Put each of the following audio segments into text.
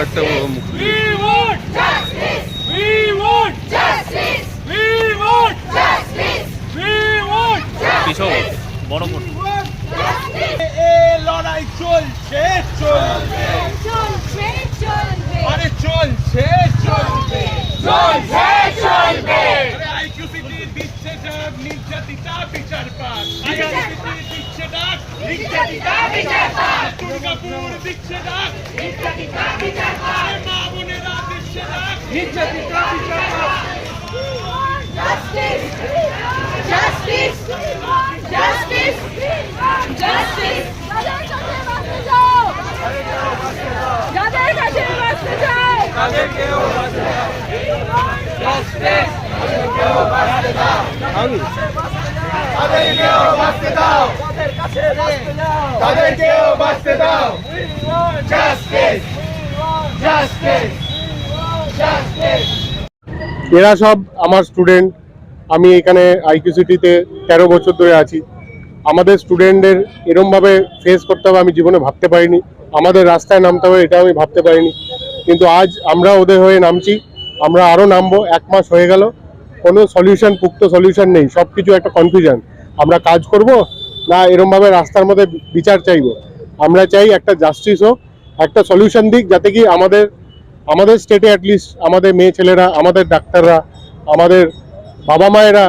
ব্যাপারটা ও We want justice. We want justice. We want justice. We want পিছাও বড় লড়াই চলছে চলবে। চলছে চলবে। আরে চলছে চলবে। চলছে চলবে। আইকিউসিটি দিচ্ছে ডাক নির্যাতিতা বিচার পাক। আইকিউসিটি দিচ্ছে ডাক নির্যাতিতা বিচার পাক। দুর্গাপুর দিচ্ছে ডাক নির্যাতিতা নির্যাতিতা বিচার পাক। জাস্টিস জাস্টিস জাস্টিস জাস্টিস যাদের কাছে বাঁচতে চাও তাদেরকেও বাঁচতে দাও তাদেরকেও বাঁচতে দাও জাস্টিস জাস্টিস এরা সব আমার স্টুডেন্ট আমি এখানে আইকিউসিটিতে তেরো বছর ধরে আছি। আমাদের স্টুডেন্টদের এরমভাবে ফেস করতে হবে আমি জীবনে ভাবতে পারিনি। আমাদের রাস্তায় নামতে হবে এটা আমি ভাবতে পারিনি। কিন্তু আজ আমরা ওদের হয়ে নামছি। আমরা আরও নামবো। এক মাস হয়ে গেল। কোনো সলিউশন পুক্ত সলিউশন নেই। সব কিছু একটা কনফিউশন আমরা কাজ করব না এরমভাবে রাস্তার মধ্যে বিচার চাইব। আমরা চাই একটা জাস্টিস হোক, একটা সলিউশন দিক, যাতে কি আমাদের আমাদের স্টেটে অ্যাটলিস্ট আমাদের মেয়ে ছেলেরা, আমাদের ডাক্তাররা, আমাদের বাবা মায়েরা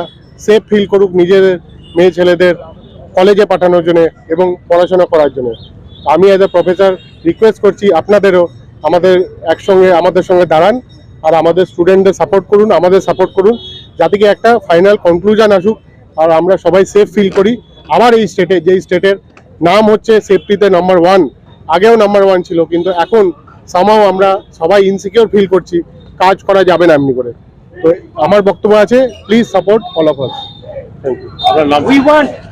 সেফ ফিল করুক নিজেদের মেয়ে ছেলেদের কলেজে পাঠানোর জন্য এবং পড়াশোনা করার জন্য। আমি অ্যাজ এ প্রফেসর রিকোয়েস্ট করছি আপনাদেরও আমাদের একসঙ্গে, আমাদের সঙ্গে দাঁড়ান আর আমাদের স্টুডেন্টদের সাপোর্ট করুন, আমাদের সাপোর্ট করুন যাতে কি একটা ফাইনাল কনক্লুশন আসুক আর আমরা সবাই সেফ ফিল করি। আবার এই স্টেটে যেই স্টেটের নাম হচ্ছে সেফটিতে নাম্বার ওয়ান আগেও নাম্বার ওয়ান ছিল, কিন্তু এখন সামাও আমরা সবাই ইনসিকিউর ফিল করছি কাজ করা যাবে না এমনি করে। তো আমার বক্তব্য আছে please support all of us thank you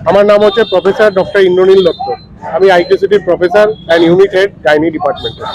আমার নাম হচ্ছে প্রফেসর ডক্টর ইন্দ্রনীল দত্ত। আমি আইকিউসিটির professor and unit head gynae ডিপার্টমেন্টের